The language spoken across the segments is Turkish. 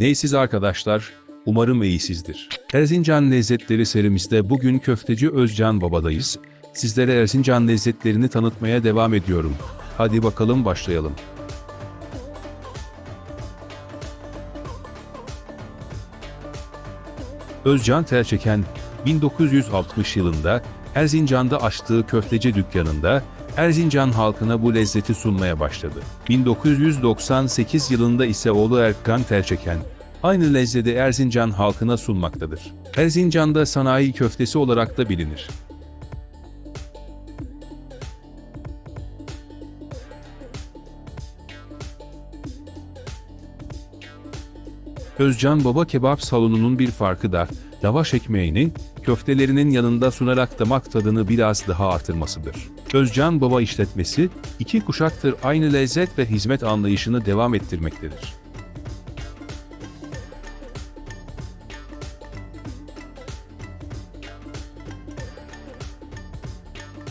Neysiz arkadaşlar, umarım iyisizdir. Erzincan Lezzetleri serimizde bugün köfteci Özcan Baba'dayız. Sizlere Erzincan lezzetlerini tanıtmaya devam ediyorum. Hadi bakalım başlayalım. Özcan Terçeken, 1960 yılında Erzincan'da açtığı köfteci dükkanında Erzincan halkına bu lezzeti sunmaya başladı. 1998 yılında ise oğlu Erkan Terçeken, aynı lezzeti Erzincan halkına sunmaktadır. Erzincan'da sanayi köftesi olarak da bilinir. Özcan Baba Kebap Salonu'nun bir farkı da lavaş ekmeğini köftelerinin yanında sunarak damak tadını biraz daha artırmasıdır. Özcan Baba işletmesi iki kuşaktır aynı lezzet ve hizmet anlayışını devam ettirmektedir.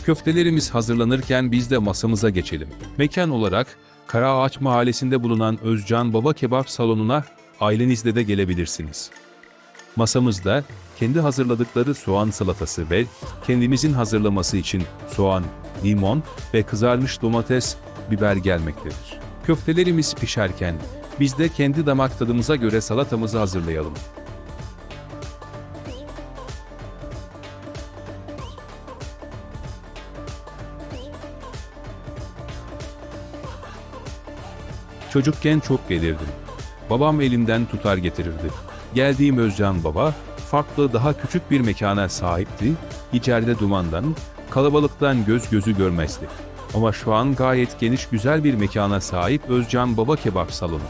Köftelerimiz hazırlanırken biz de masamıza geçelim. Mekan olarak Karaağaç Mahallesi'nde bulunan Özcan Baba Kebap Salonu'na ailenizle de gelebilirsiniz. Masamızda kendi hazırladıkları soğan salatası ve kendimizin hazırlaması için soğan, limon ve kızarmış domates, biber gelmektedir. Köftelerimiz pişerken biz de kendi damak tadımıza göre salatamızı hazırlayalım. Çocukken çok gelirdim. Babam elimden tutar getirirdi. Geldiğim Özcan Baba, farklı daha küçük bir mekana sahipti. İçeride dumandan, kalabalıktan göz gözü görmezdi. Ama şu an gayet geniş güzel bir mekana sahip Özcan Baba Kebap Salonu.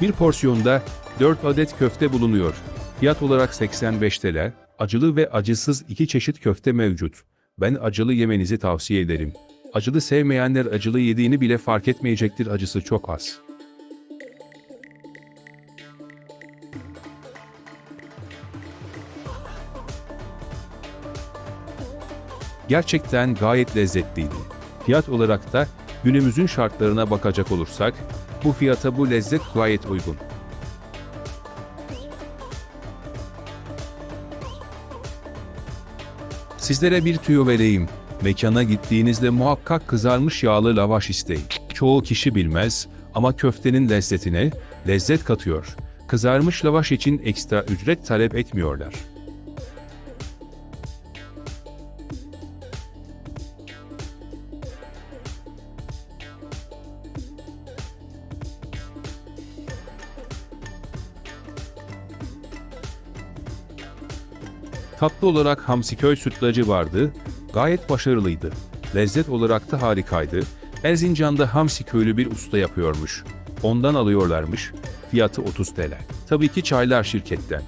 Bir porsiyonda 4 adet köfte bulunuyor. Fiyat olarak 85 TL, acılı ve acısız iki çeşit köfte mevcut. Ben acılı yemenizi tavsiye ederim. Acılı sevmeyenler acılı yediğini bile fark etmeyecektir acısı çok az. Gerçekten gayet lezzetliydi. Fiyat olarak da günümüzün şartlarına bakacak olursak, bu fiyata bu lezzet gayet uygun. Sizlere bir tüyo vereyim. Mekana gittiğinizde muhakkak kızarmış yağlı lavaş isteyin. Çoğu kişi bilmez ama köftenin lezzetine lezzet katıyor. Kızarmış lavaş için ekstra ücret talep etmiyorlar. Tatlı olarak Hamsiköy sütlacı vardı, gayet başarılıydı. Lezzet olarak da harikaydı. Erzincan'da Hamsi köylü bir usta yapıyormuş. Ondan alıyorlarmış. Fiyatı 30 TL. Tabii ki çaylar şirketten.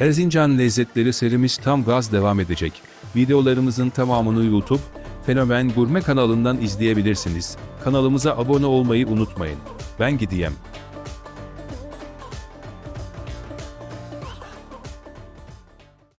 Erzincan Lezzetleri serimiz tam gaz devam edecek. Videolarımızın tamamını YouTube, Fenomen Gurme kanalından izleyebilirsiniz. Kanalımıza abone olmayı unutmayın. Ben gideyim.